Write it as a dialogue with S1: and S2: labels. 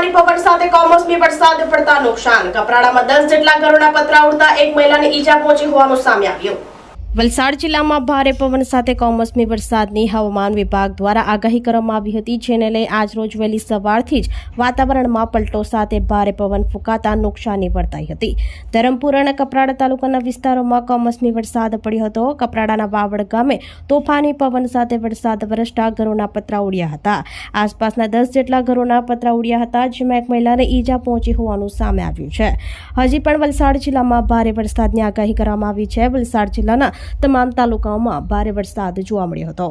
S1: તોફાની પવન સાથે, કમોસમી વરસાદ પડતા નુકસાન. કપરાડામાં દસ જેટલા ઘરોના પતરા ઉડતા એક મહિલાને ઈજા પહોંચી હોવાનું સામે આવ્યું. વલસાડ જિલ્લામાં ભારે પવન સાથે કમોસમી વરસાદની હવામાન વિભાગ દ્વારા આગાહી કરવામાં આવી હતી, જેને લઈ આજરોજ વહેલી સવારથી જ વાતાવરણમાં પલટો સાથે ભારે પવન ફૂંકાતા નુકસાની વર્તાઈ હતી. ધરમપુર અને કપરાડા તાલુકાના વિસ્તારોમાં કમોસમી વરસાદ પડ્યો હતો. કપરાડાના વાવડ ગામે તોફાની પવન સાથે વરસાદ વરસતા ઘરોના પતરા ઉડ્યા હતા. આસપાસના દસ જેટલા ઘરોના પતરા ઉડ્યા હતા, જેમાં એક મહિલાને ઈજા પહોંચી હોવાનું સામે આવ્યું છે. હજી પણ વલસાડ જિલ્લામાં ભારે વરસાદની આગાહી કરવામાં આવી છે. વલસાડ જિલ્લાના તમામ તાલુકાઓમાં ભારે વરસાદ જોવા મળ્યો હતો.